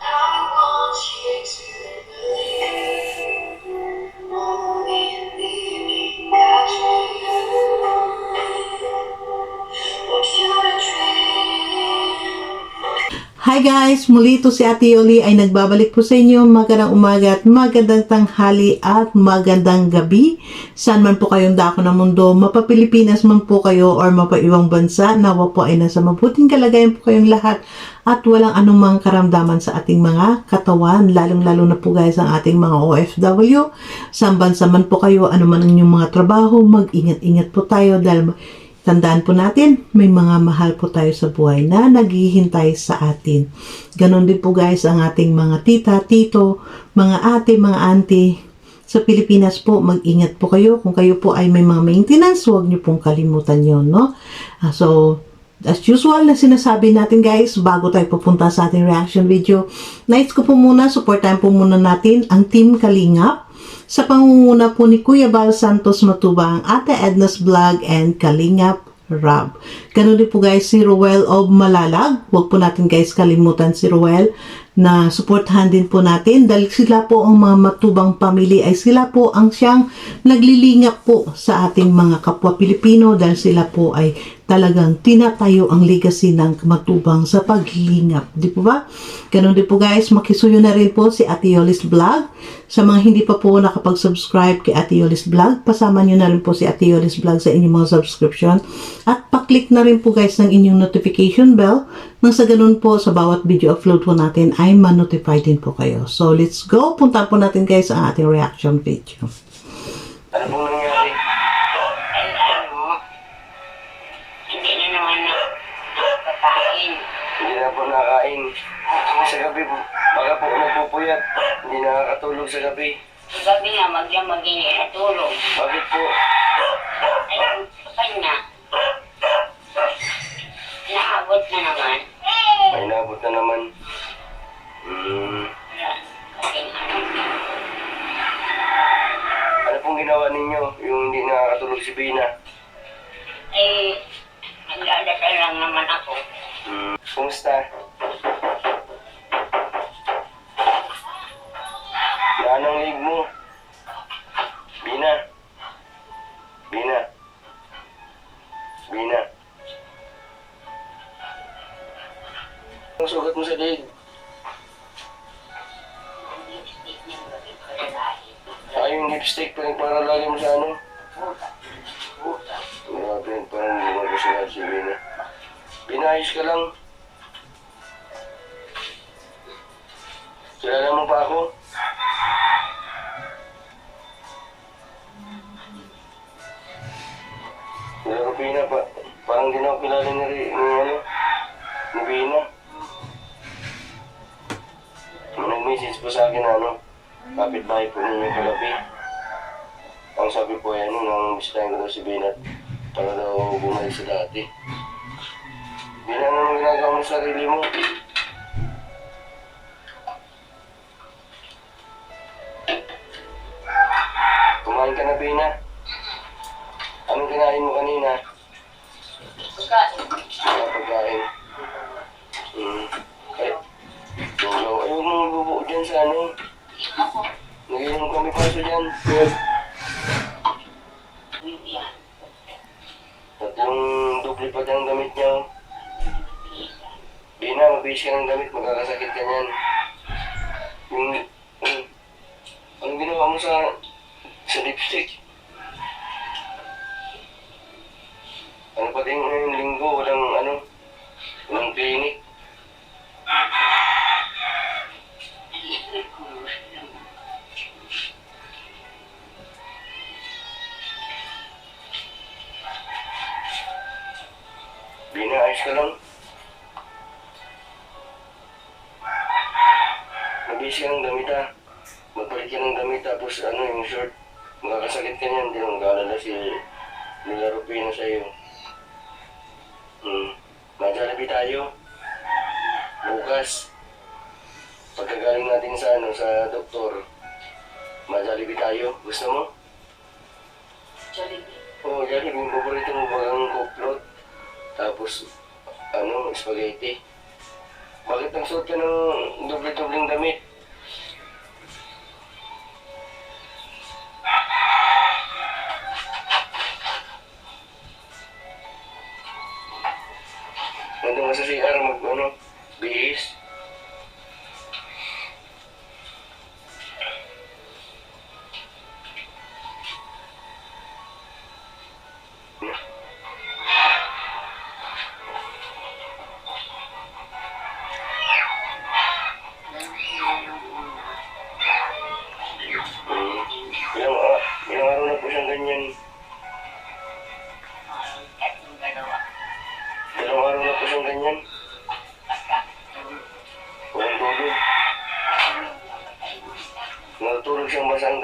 I want you. to Hi guys! Muli ito si Ate Yoli ay nagbabalik po sa inyo magandang umaga at magandang tanghali at magandang gabi. Saan man po kayong dako ng mundo, mapapilipinas man po kayo or mapaiwang bansa, nawa po ay nasa mabuting kalagayan po kayong lahat at walang anumang karamdaman sa ating mga katawan, lalong-lalo na po guys ang ating mga OFW. Saan bansa man po kayo, anuman ang inyong mga trabaho, mag-ingat-ingat po tayo dahil Tandaan po natin, may mga mahal po tayo sa buhay na naghihintay sa atin. Ganon din po guys ang ating mga tita, tito, mga ate, mga auntie. Sa Pilipinas po, mag-ingat po kayo. Kung kayo po ay may mga maintenance, huwag niyo pong kalimutan yon no? Ah, so, as usual na sinasabi natin guys, bago tayo pupunta sa ating reaction video, nice ko po muna, supportan po muna natin ang Team Kalingap sa pangunguna po ni Kuya Bal Santos Matubang, Ate Edna's Vlog, and Kalingap Rob. Ganun din po guys si Roel of Malalag. Huwag po natin guys kalimutan si Roel na supportahan din po natin dahil sila po ang mga matubang pamilya ay sila po ang siyang naglilingap po sa ating mga kapwa Pilipino dahil sila po ay talagang tinatayo ang legacy ng matubang sa paglingap. Di po ba? Ganun din po guys, makisuyo na rin po si Ate Yolis Vlog. Sa mga hindi pa po nakapag-subscribe kay Ate Yolis Vlog, pasama nyo na rin po si Ate Yolis Vlog sa inyong mga subscription. At paklik na rin po guys ng inyong notification bell nang sa ganun po sa bawat video upload po natin ay ma-notify din po kayo. So let's go! Punta po natin guys ang ating reaction video. Ano pong nangyari? ay hindi na na na po nakain. Sa gabi po, baka po nagpupuyat. Hindi nakakatulog sa gabi. Gabi nga, magyan maging natulog. Bakit po? Ay, sa kanya, naabot na naman. May nabot na naman. Ano, pong ginawa ninyo? Yung hindi nakakatulog si Bina? ay, nagdadasal lang naman ako. Hmm. Kumusta? Yan ang lig mo. Mo sa ano. Grabe, parang hindi mo gusto si Bina. Pinayos ka lang. Kilala mo pa ako? Kilala Bina pa. Parang di na ako kilala ni, ni ano, ni Bina. Nag-message pa sa akin ano, kapit-bahay po ninyo kagabi. Ang sabi po yan, nung bisitahin ko daw si Bina, para daw bumalik sa dati. Bina, ano ginagawa mo sa sarili mo? Kumain ka na, Bina. Anong kinain mo kanina? Pagkain. Mga pagkain. Hmm. Ay, ayaw mo bubuo dyan sa ano. Ako, Nag-inom kami paso dyan. Vivian. Tatlong pa ang damit niya. oh. Bina, mabihis ka ng damit, magkakasakit ka niyan. Yung, yung, anong ginawa mo sa, sa lipstick? Ano pa din ngayong linggo, walang ano, walang clinic. Bina, ayos ka lang. Mabihis ka ng damit ha. Magpalit ka ng damit tapos ano yung short. Magkakasakit ka niyan, hindi mo mag-alala si Nila Rupino sa iyo. Hmm. Majalabi tayo. Bukas. Pagkagaling natin sa ano, sa doktor. Majalabi tayo. Gusto mo? Jollibee. Oo, oh, Jollibee. Paborito mo ba ang coke? Tapos, ano, spaghetti. Bakit nagsuot ka ng doble-dobleng damit? Nandun ka sa CR mag ano, bihis. Ko na yung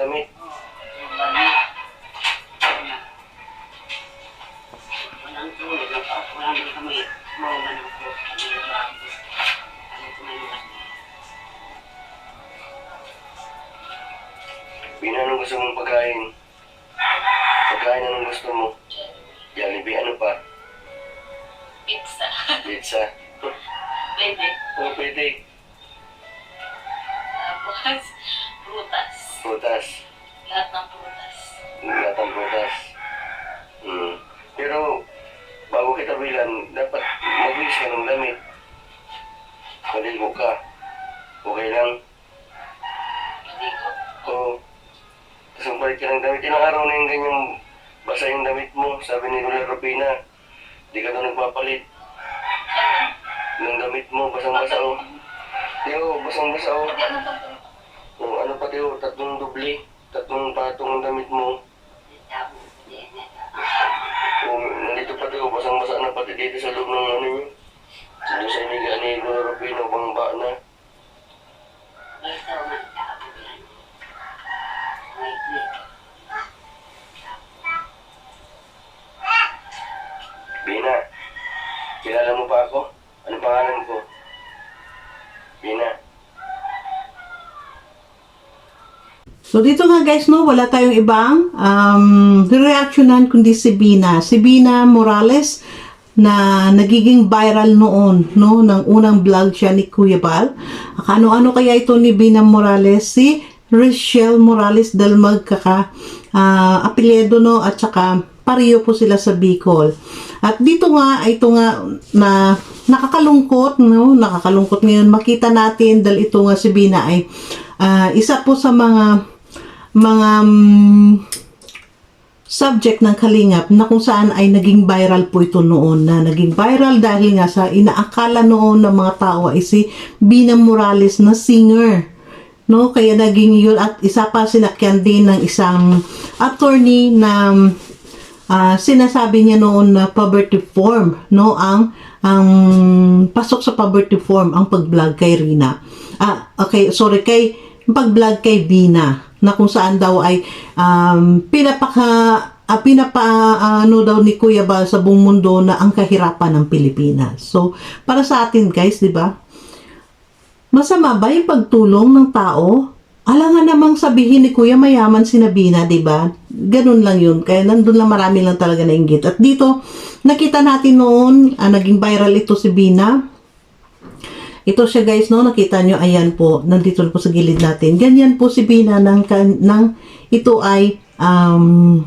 Binanong gusto mong pagkain. Pagkain anong gusto mo? Jollibee, ano pa? pizza. Pizza. Pwede. Oh, pwede. Prutas. Lahat ng prutas. Lahat ng prutas. Hmm. Pero, bago kita bilan, dapat magbihis ka ng damit. Maligo ka. Okay lang? Ko. Oo. Tapos magpalit ka ng damit. Ilang araw na yung ganyang basa yung damit mo. Sabi ni Lola Rupina, di ka daw nagpapalit. Ng damit mo, basang-basa o. Yo, basang-basa o. Hindi ano pati o, tatlong dubli. Tatlong patong ng damit mo. O, nandito pati o, basang-basa na pati dito sa loob ng ano nyo. Doon sa iniga ni na. Man tabo yan. May dito. Bina, kilala mo pa ako? Ano pangalan ko? Bina. So dito nga guys no, wala tayong ibang um, reactionan kundi si Bina. Si Bina Morales na nagiging viral noon no ng unang vlog siya ni Kuya Bal. Ano-ano kaya ito ni Bina Morales si Rochelle Morales dahil magkaka ah, apelyido no at saka pareho po sila sa Bicol. At dito nga ito nga na nakakalungkot no, nakakalungkot ngayon makita natin dahil ito nga si Bina ay ah, isa po sa mga mga mm, subject ng Kalingap na kung saan ay naging viral po ito noon na naging viral dahil nga sa inaakala noon ng mga tao ay si Bina Morales na singer no? Kaya naging yun at isa pa sinakyan din ng isang attorney na ah, sinasabi niya noon na poverty form no? Ang ang pasok sa poverty form ang pag-vlog kay Rina. Ah okay sorry kay pag-vlog kay Bina na kung saan daw ay um, pinapaka ah, pinapa ano daw ni Kuya Bal sa buong mundo na ang kahirapan ng Pilipinas. So, para sa atin guys, 'di ba? Masama ba yung pagtulong ng tao? Alangan namang sabihin ni Kuya mayaman si Nabina, 'di ba? Ganun lang 'yun. Kaya nandun lang marami lang talaga nainggit. At dito, nakita natin noon, ah, naging viral ito si Bina. Ito siya guys, no? Nakita nyo, ayan po, nandito po sa gilid natin. Ganyan po si Bina ng, ng ito ay um,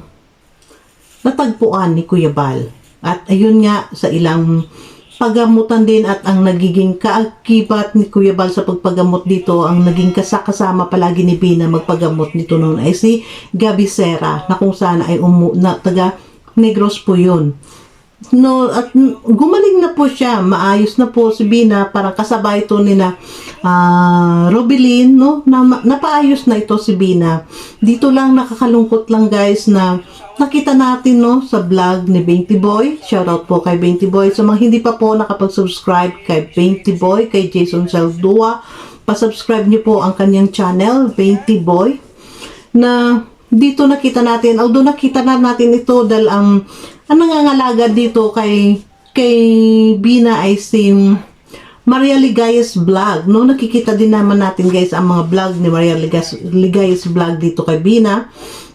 natagpuan ni Kuya Bal. At ayun nga, sa ilang pagamutan din at ang nagiging kaakibat ni Kuya Bal sa pagpagamot dito, ang naging kasakasama palagi ni Bina magpagamot nito noon ay si Gabi Serra na kung saan ay umu, na, taga Negros po yun. No, at gumaling na po siya. Maayos na po si Bina. Parang kasabay ito ni na ah, Robilin, no? Na, napaayos na ito si Bina. Dito lang nakakalungkot lang guys na nakita natin no sa vlog ni Binti Boy. Shoutout po kay Binti Boy. Sa mga hindi pa po nakapag-subscribe kay Binti Boy, kay Jason Saldua, pa-subscribe niyo po ang kanyang channel, Binti Boy na dito nakita natin, although nakita na natin ito dahil ang, ang nangangalaga dito kay kay Bina ay si Maria Ligayas vlog, no? Nakikita din naman natin guys ang mga vlog ni Maria Ligas, Ligayas vlog dito kay Bina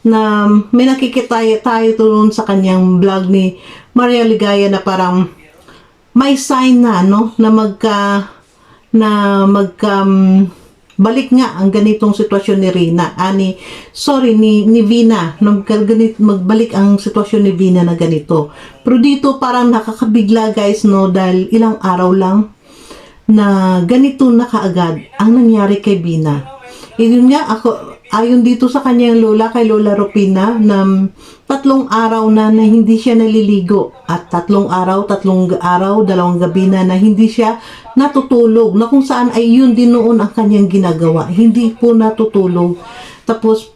na may nakikita tayo doon sa kanyang vlog ni Maria Ligaya na parang may sign na no na magka na mag um, balik nga ang ganitong sitwasyon ni Rina, ani sorry ni ni Vina, nung ganit, magbalik ang sitwasyon ni Vina na ganito. Pero dito parang nakakabigla guys no dahil ilang araw lang na ganito na kaagad ang nangyari kay Bina. Eh, yun nga, ako, ayon dito sa kanyang lola, kay Lola Rupina, na mm, tatlong araw na na hindi siya naliligo. At tatlong araw, tatlong araw, dalawang gabi na na hindi siya natutulog. Na kung saan ay yun din noon ang kanyang ginagawa. Hindi po natutulog. Tapos,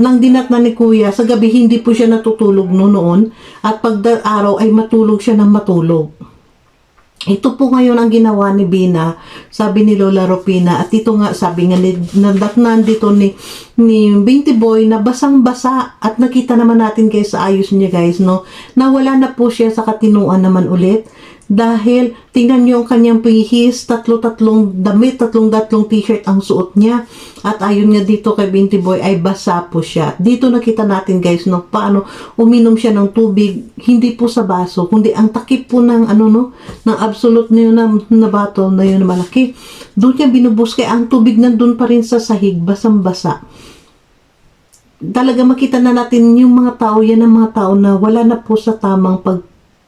nang dinat na ni kuya, sa gabi hindi po siya natutulog no noon. At pag araw ay matulog siya ng matulog. Ito po ngayon ang ginawa ni Bina, sabi ni Lola Rupina, at ito nga sabi nga ni, dito ni, ni Binti Boy na basang-basa at nakita naman natin guys sa ayos niya guys, no, na wala na po siya sa katinuan naman ulit dahil tingnan niyo ang kanyang pihis, tatlo-tatlong damit, tatlong-tatlong t-shirt ang suot niya. At ayon nga dito kay Binti Boy ay basa po siya. Dito nakita natin guys no, paano uminom siya ng tubig, hindi po sa baso, kundi ang takip po ng ano no, ng absolute na yun na, na bato na yun na malaki. Doon niya binubus kaya ang tubig nandun pa rin sa sahig, basang-basa talaga makita na natin yung mga tao, yan ang mga tao na wala na po sa tamang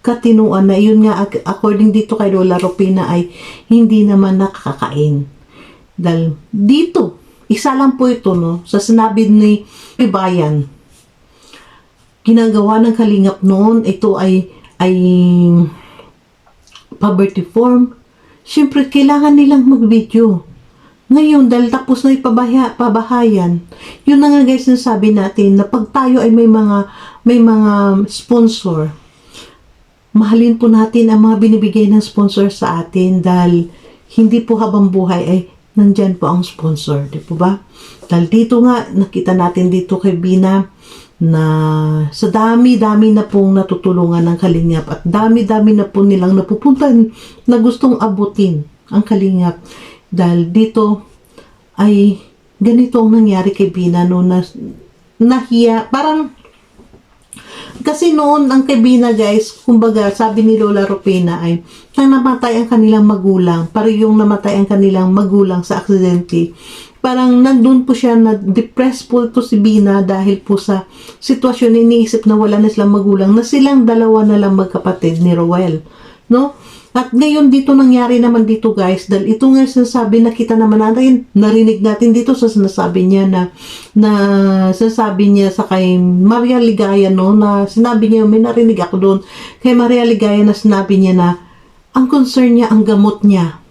pagkatinuan na yun nga ac- according dito kay Lola Rupina ay hindi naman nakakain. Dahil dito, isa lang po ito no, sa sinabi ni Bayan. Ginagawa ng kalingap noon, ito ay ay poverty form. Siyempre, kailangan nilang mag-video. Ngayon, dahil tapos na ipabaya, pabahayan, yun na nga guys, nasabi natin na pag tayo ay may mga, may mga sponsor, mahalin po natin ang mga binibigay ng sponsor sa atin dahil hindi po habang buhay ay nandyan po ang sponsor, di po ba? Dahil dito nga, nakita natin dito kay Bina na sa dami-dami na pong natutulungan ng Kalingap at dami-dami na po nilang napupuntan na gustong abutin ang Kalingap. Dahil dito ay ganito ang nangyari kay Bina no na nahiya parang kasi noon ang kay Bina guys kumbaga sabi ni Lola Rupina ay nang namatay ang kanilang magulang para yung namatay ang kanilang magulang sa aksidente parang nandun po siya na depressed po ito si Bina dahil po sa sitwasyon iniisip na wala na silang magulang na silang dalawa na lang magkapatid ni Roel no at ngayon dito nangyari naman dito guys dahil ito nga sinasabi nakita naman natin narinig natin dito sa sinasabi niya na na sinasabi niya sa kay Maria Ligaya no na sinabi niya may narinig ako doon kay Maria Ligaya na sinabi niya na ang concern niya ang gamot niya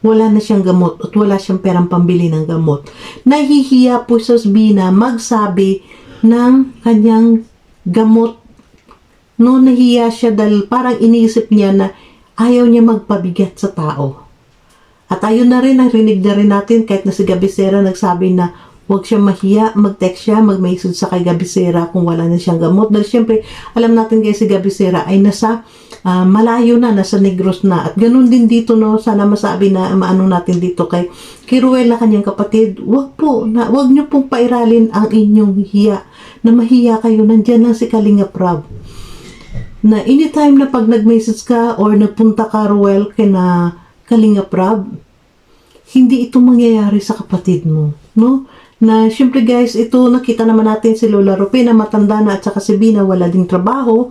wala na siyang gamot at wala siyang perang pambili ng gamot. Nahihiya po sa Bina magsabi ng kanyang gamot. No, nahiya siya dahil parang iniisip niya na ayaw niya magpabigat sa tao. At ayun na rin, narinig na rin natin kahit na si Gabisera nagsabi na huwag siya mahiya, mag-text siya, mag-message sa kay Gabisera kung wala na siyang gamot. Dahil syempre, alam natin guys si Gabisera ay nasa ah, malayo na, nasa Negros na. At ganun din dito, no, sana masabi na maano natin dito kay, kay Ruel na kanyang kapatid, wag po, na, wag niyo pong pairalin ang inyong hiya. Na mahiya kayo, nandyan lang si Kalinga Prab na anytime na pag nag-message ka or nagpunta ka, Ruel, kina Kalinga Prab, hindi ito mangyayari sa kapatid mo, no? Na syempre guys, ito nakita naman natin si Lola Rupi na matanda na at saka si Bina wala ding trabaho.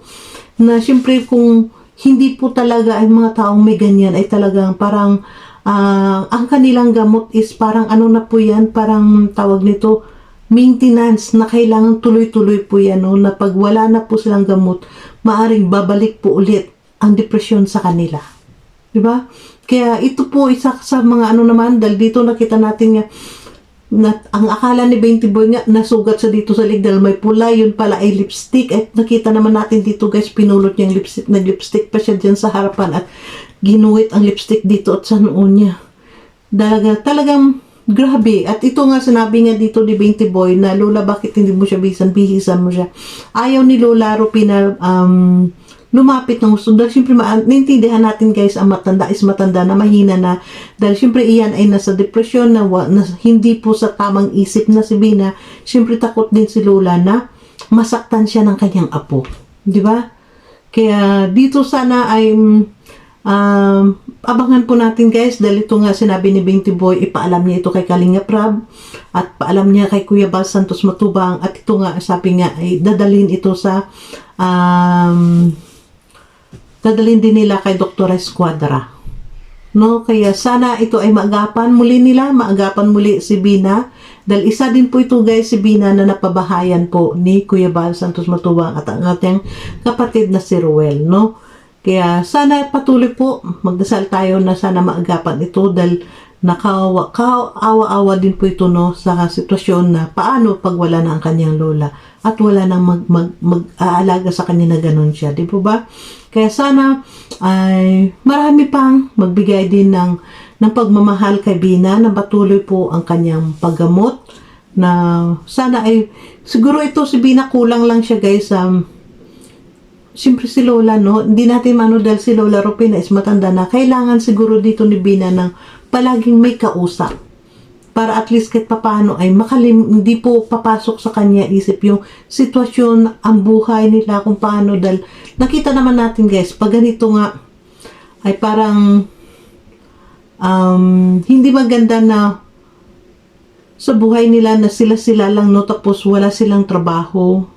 Na syempre kung hindi po talaga ay mga taong may ganyan ay talagang parang ah, ang kanilang gamot is parang ano na po yan, parang tawag nito maintenance na kailangan tuloy-tuloy po yan no? na pag wala na po silang gamot, maaring babalik po ulit ang depresyon sa kanila. Di ba? Kaya ito po isa sa mga ano naman, dahil dito nakita natin nga, na, ang akala ni 20 boy nga, nasugat sa dito sa lig dahil may pula, yun pala ay lipstick. At nakita naman natin dito guys, pinulot niya yung lipstick, nag-lipstick pa siya dyan sa harapan at ginuwit ang lipstick dito at sa noon niya. Talaga, talagang grabe. At ito nga sinabi nga dito ni 20 boy na Lola bakit hindi mo siya bisan, bihisan mo siya. Ayaw ni Lola Rupina um, lumapit ng gusto. Dahil syempre, ma- naintindihan natin guys, ang matanda is matanda na mahina na. Dahil syempre iyan ay nasa depresyon na, na hindi po sa tamang isip na si Bina. Syempre takot din si Lola na masaktan siya ng kanyang apo. Di ba? Kaya dito sana ay um, abangan po natin guys dahil ito nga sinabi ni Binti Boy, ipaalam niya ito kay Kalinga Prab at paalam niya kay Kuya Bal Santos Matubang at ito nga sabi nga ay dadalhin ito sa um, dadalhin din nila kay Dr. Esquadra. No, kaya sana ito ay maagapan muli nila, maagapan muli si Bina. Dahil isa din po ito guys, si Bina na napabahayan po ni Kuya Bal Santos Matubang at ang ating kapatid na si Ruel, no? Kaya sana patuloy po, magdasal tayo na sana maagapan ito dahil nakawa, kaawa-awa din po ito no sa sitwasyon na paano pag wala na ang kanyang lola at wala nang mag, mag, mag-aalaga sa kanya na ganun siya, di po ba? Kaya sana ay marami pang magbigay din ng, ng pagmamahal kay Bina na patuloy po ang kanyang paggamot na sana ay siguro ito si Bina kulang lang siya guys um, Siyempre si Lola, no? Hindi natin mano si Lola Rupina is matanda na. Kailangan siguro dito ni Bina ng palaging may kausap. Para at least kahit papano ay makalim, hindi po papasok sa kanya isip yung sitwasyon, ang buhay nila, kung paano. Dahil nakita naman natin guys, pag ganito nga, ay parang um, hindi maganda na sa buhay nila na sila-sila lang no tapos wala silang trabaho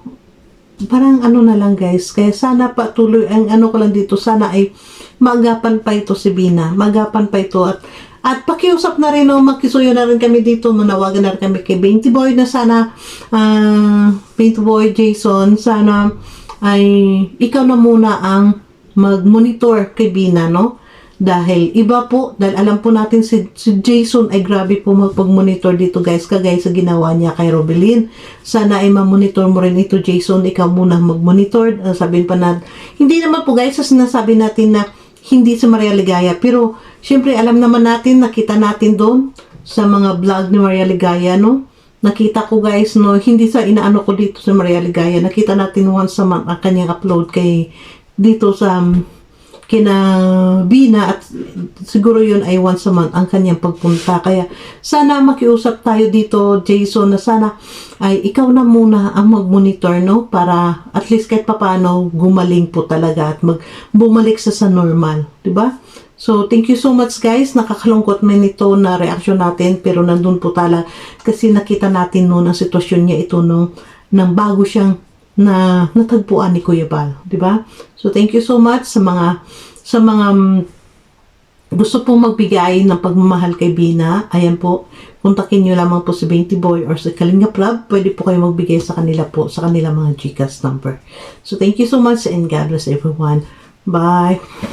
parang ano na lang guys. Kaya sana patuloy ang ano ko lang dito. Sana ay maagapan pa ito si Bina. Maagapan pa ito. At at pakiusap na rin o makisuyo na rin kami dito. Manawagan na rin kami kay Binti Boy na sana ah Binti Boy Jason sana ay ikaw na muna ang mag-monitor kay Bina no dahil iba po, dahil alam po natin si, si Jason ay grabe po magpag-monitor dito guys, kagaya sa ginawa niya kay Robelin. Sana ay ma-monitor mo rin ito Jason, ikaw muna mag-monitor. Uh, sabihin pa na, hindi naman po guys sa sinasabi natin na hindi si Maria Ligaya. Pero, syempre alam naman natin, nakita natin doon sa mga vlog ni Maria Ligaya, no? Nakita ko guys, no, hindi sa inaano ko dito sa Maria Ligaya. Nakita natin once sa ang kanyang upload kay dito sa um, kina Bina at siguro yun ay once a month ang kanyang pagpunta. Kaya sana makiusap tayo dito, Jason, na sana ay ikaw na muna ang mag-monitor, no? Para at least kahit papano gumaling po talaga at mag bumalik sa sa normal, di ba? So, thank you so much guys. Nakakalungkot man ito na reaction natin pero nandun po tala kasi nakita natin noon ang sitwasyon niya ito nung nang bago siyang na natagpuan ni Kuya Bal, di ba? So thank you so much sa mga sa mga mm, gusto pong magbigay ng pagmamahal kay Bina. Ayan po, kontakin niyo lamang po si 20 Boy or sa Kalinga Club. Pwede po kayo magbigay sa kanila po, sa kanila mga GCash number. So thank you so much and God bless everyone. Bye!